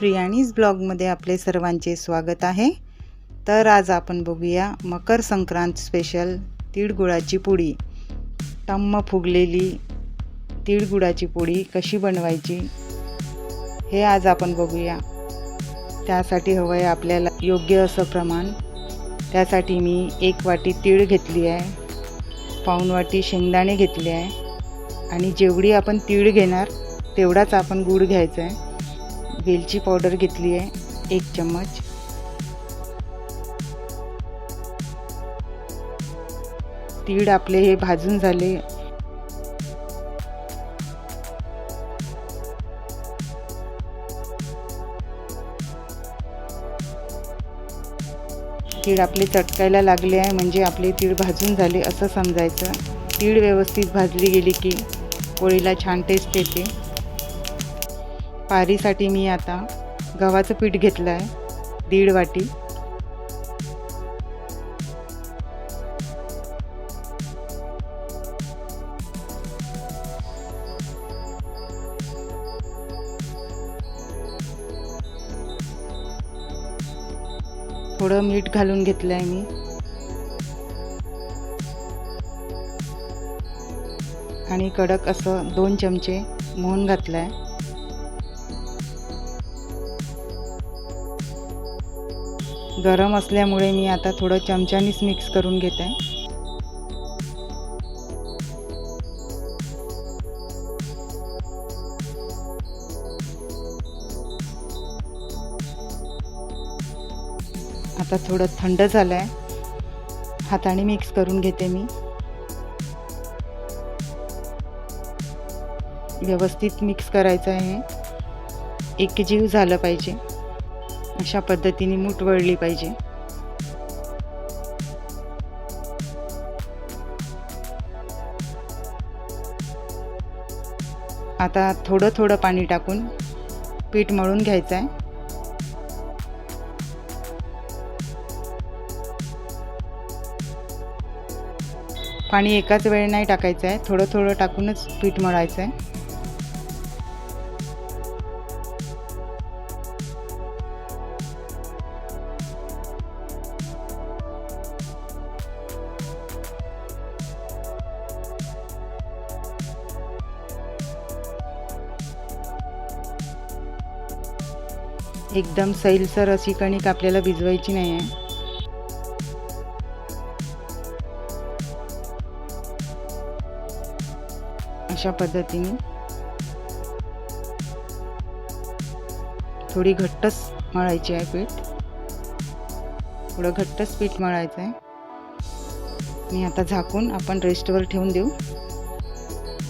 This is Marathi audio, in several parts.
प्रियाणीज ब्लॉगमध्ये आपले सर्वांचे स्वागत आहे. तर आज आपण बघूया मकर संक्रांत स्पेशल तिळगुळाची पोळी टम्म फुगलेली तिळगुळाची पोळी कशी बनवायची हे आज आपण बघूया. त्यासाठी हवं आहे आपल्याला योग्य असं प्रमाण. त्यासाठी मी एक वाटी तीळ घेतली आहे. पाऊण वाटी शेंगदाणे घेतले आहे. आणि जेवढी आपण तीळ घेणार तेवढाच आपण गूळ घ्यायचा आहे. वेलची पावडर घेतली आहे एक चम्मच. तीळ आपले हे भाजून झाले. तीळ आपले चटकायला लागले आहे म्हणजे आपले तीळ भाजून झाले असं समजायचं. तीळ व्यवस्थित भाजली गेली की पोळीला छान टेस्ट येते. पारीसाठी मी आता गव्हाचं पीठ घेतलं आहे. दीड वाटी. थोडं मीठ घालून घेतलं आहे मी. आणि कडक असं दोन चमचे मोहन घातलं आहे. गरम असल्यामुळे मी आता थोडं चमच्यानीच मिक्स करून घेत. आहे आता थोडं थंड झालं आहे हाताने मिक्स करून घेते मी. व्यवस्थित मिक्स करायचं आहे. एकजीव झालं पाहिजे. अशा पद्धतीने मूठ वळली पाहिजे. आता थोडं थोडं पाणी टाकून पीठ मळून घ्यायचं आहे पाणी एकाच वेळ नाही टाकायचं आहे थोडं थोडं टाकूनच पीठ मळायचं आहे एकदम सैलसर अशी कणिक आपल्याला भिजवायची नाही आहे अशा पद्धतीने. थोडी घट्टच मळायची आहे पीठ. थोडं घट्टच पीठ मळायचं आहे मी आता झाकून आपण रेस्टवर ठेवून देऊ.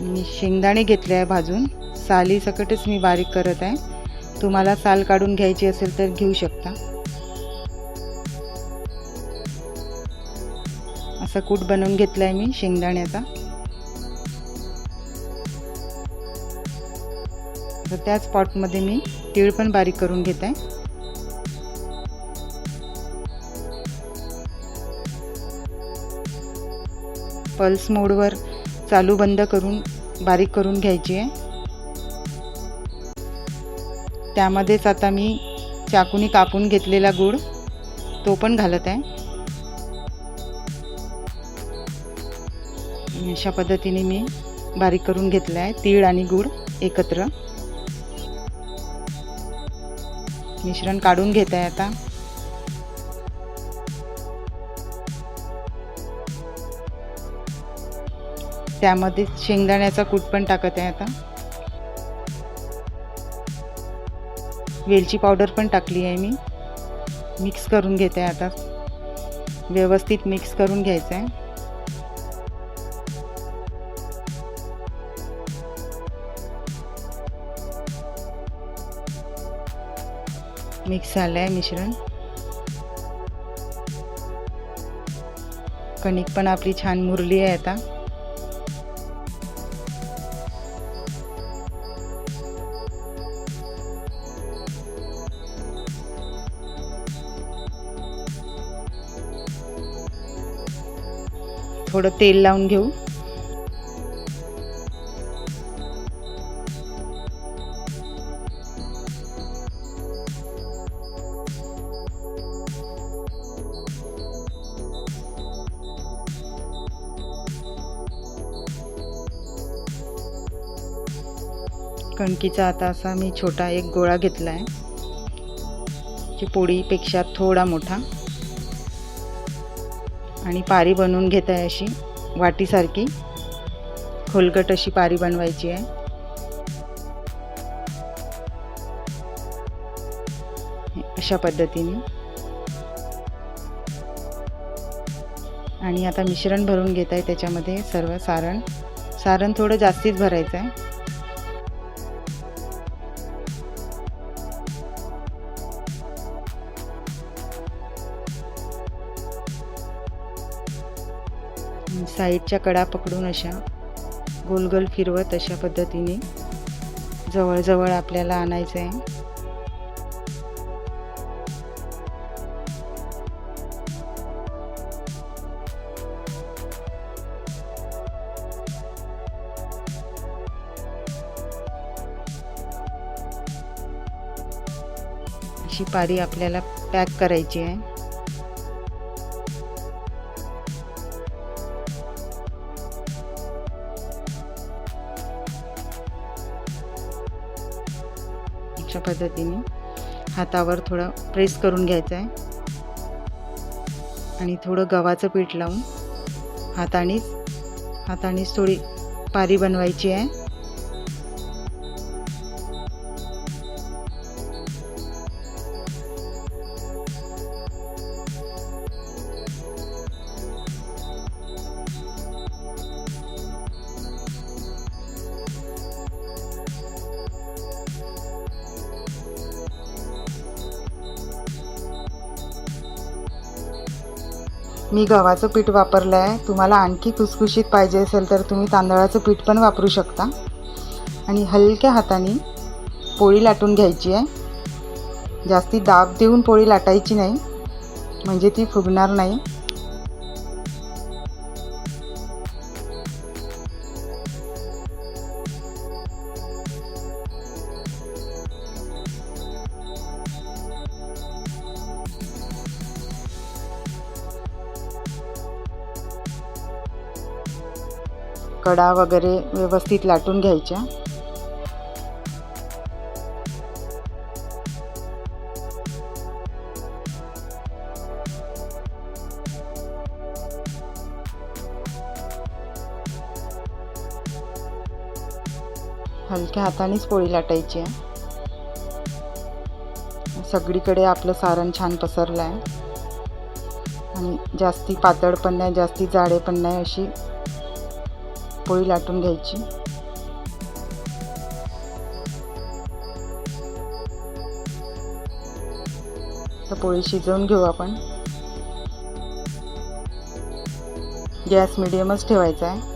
मी शेंगदाणे घेतले आहे भाजून. साली सकटच मी बारीक करत आहे. तुम्हाला साल काढून घ्यायची असेल तर घेऊ शकता. असा कूट बनवून घेतला आहे मी शेंगदाण्याचा. तर त्याच पॉटमध्ये मी तीळ पण बारीक करून घेत. आहे पल्स मोडवर चालू बंद करून बारीक करून घ्यायची आहे. त्यामध्येच आता मी चाकूनी कापून घेतलेला गूळ तो पण घालत आहे. अशा पद्धतीने मी बारीक करून घेतला आहे तीळ आणि गूळ एकत्र. मिश्रण काढून घेत आहे आता. त्यामध्ये शेंगदाण्याचा कूट पण टाकत आहे आता. वेलची पावडर पण टाकली आहे मी. मिक्स करून घेते आता. व्यवस्थित मिक्स करून घ्यायचं आहे मिक्स झालं आहे मिश्रण. कणिक पण आपली छान मुरली आहे आता. थोडं तेल लावून घेऊ. कणकीचा आता असा मी छोटा एक गोळा घेतला आहे पोळीपेक्षा थोडा मोठा. आणि पारी बनवून घेत आहे अशी वाटीसारखी. खोलगट अशी पारी बनवायची आहे. अशा पद्धतीने. आणि आता मिश्रण भरून घेत आहे त्याच्यामध्ये सर्व सारण. सारण थोडं जास्तीच भरायचं आहे. साईडच्या कडा पकडून अशा गोलगोल फिरवत अशा पद्धतीने जवळजवळ आपल्याला आणायचं आहे. अशी पारी आपल्याला पॅक करायची आहे. अशा पद्धतीने हातावर थोडं प्रेस करून घ्यायचं आहे आणि थोडं गव्हाचं पीठ लावून हातानेच हातानेच थोडी पारी बनवायची आहे. मी गव्हाचं पीठ वापरलं आहे तुम्हाला आणखी खुसखुशीत पाहिजे असेल तर तुम्ही तांदळाचं पीठ पण वापरू शकता. आणि हलक्या हाताने पोळी लाटून घ्यायची आहे. जास्ती दाब देऊन पोळी लाटायची नाही. म्हणजे ती फुगणार नाही. कडा वगैरे व्यवस्थित लाटून घ्यायच्या. हलक्या हातानेच पोळी लाटायची आहे. सगळीकडे आपलं सारण छान पसरलं आहे आणि जास्ती पातळ पण नाही जास्ती जाडे पण नाही अशी पोळी लाटून घ्यायची. तर पोळी शिजवून घेऊ आपण. गॅस मिडियमच ठेवायचा आहे.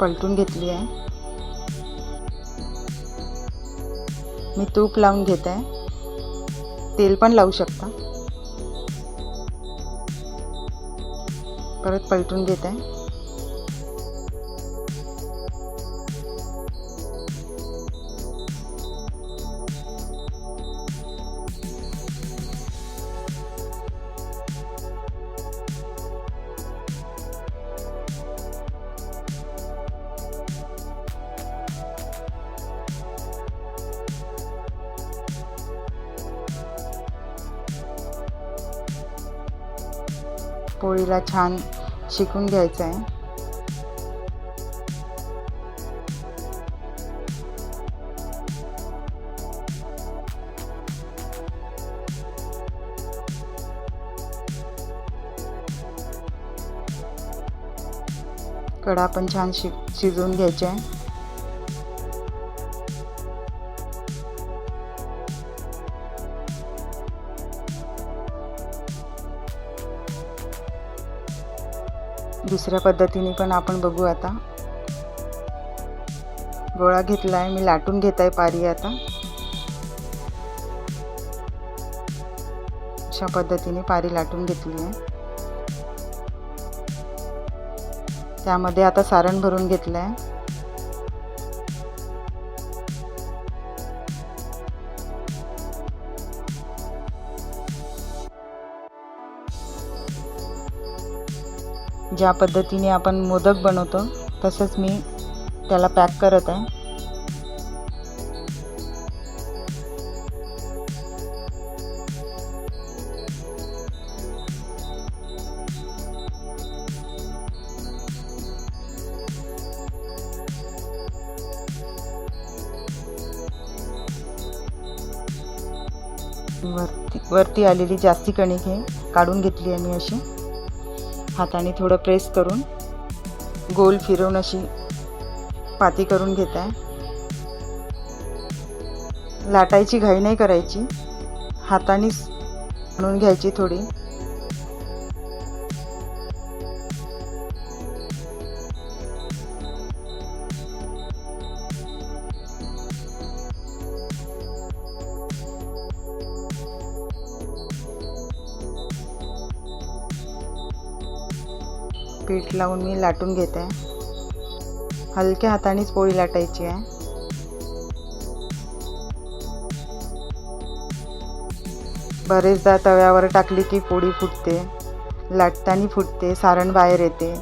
पलटून घेतली आहे. मी तूप लावून घेत. आहे तेल पण लावू शकता. परत पलटून घेत आहे पोळीला छान शिकून घ्यायचं आहे. कडा पण छान शि शिजवून घ्यायचे. आहे दुसऱ्या पद्धतीने पण आपण बघू आता. गोळा घेतला आहे मी लाटून घेत आहे पारी आता. अशा पद्धतीने पारी लाटून घेतली आहे. त्यामध्ये आता सारण भरून घेतलं आहे ज्या पद्धतीने आपण मोदक बनवतो तसंच मी त्याला पॅक करत आहे. वरती वरती आलेली जास्ती कणिक हे काढून घेतली आहे मी अशी. हाताने थोडं प्रेस करून गोल फिरवून अशी पाती करून घेत. आहे लाटायची घाई नाही करायची. हातानेच म्हणून घ्यायची थोडी. पीठ लावून मी लाटून घेत. आहे हलक्या हातानेच पोळी लाटायची आहे. बरेचदा तव्यावर टाकली की पोळी फुटते. लाटताना फुटते सारण बाहेर येते.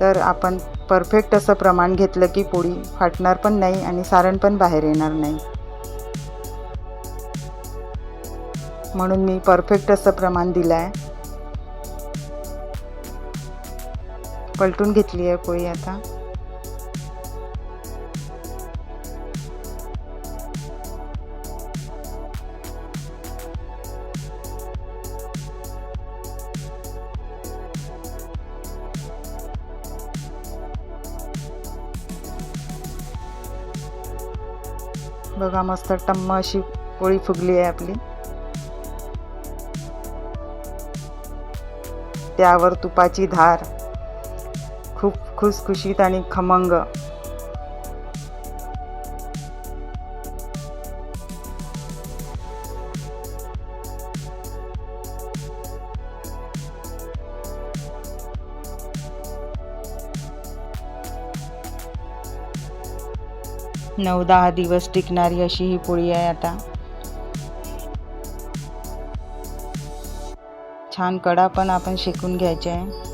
तर आपण परफेक्ट असं प्रमाण घेतलं की पोळी फाटणार पण नाही आणि सारण पण बाहेर येणार नाही. म्हणून मी परफेक्ट असं प्रमाण दिलं आहे पलटून घेतली आहे पोळी आता. बघा मस्त टम्म अशी पोळी फुगली आहे आपली. त्यावर तुपाची धार. खुसखुशीत आणि खमंग. नऊ दहा दिवस टिकणारी अशी ही पोळी आहे आता. छान कडा पण आपण शेकून घ्यायचे आहे.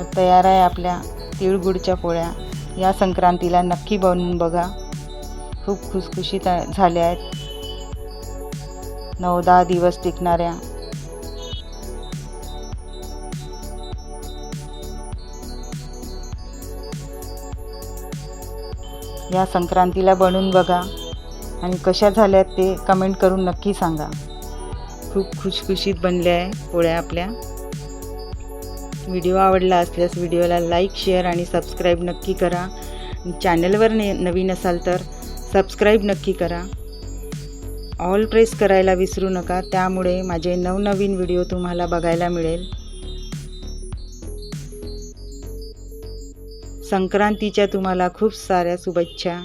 तर तयार आहे आपल्या तिळगुडच्या पोळ्या. या संक्रांतीला नक्की बनवून बघा. खूप खुसखुशीत झाल्या आहेत. नऊ दहा दिवस टिकणाऱ्या. या संक्रांतीला बनवून बघा. आणि कशा झाल्यात ते कमेंट करून नक्की सांगा. खूप खुशखुशीत बनल्या आहे पोळ्या आपल्या. व्हिडिओ आवडला असल्यास व्हिडिओला लाईक शेअर आणि सबस्क्राईब नक्की करा. चॅनलवर ने नवीन असाल तर सबस्क्राईब नक्की करा. ऑल प्रेस करायला विसरू नका. त्यामुळे माझे नवनवीन व्हिडिओ तुम्हाला बघायला मिळेल. संक्रांतीच्या तुम्हाला खूप साऱ्या शुभेच्छा.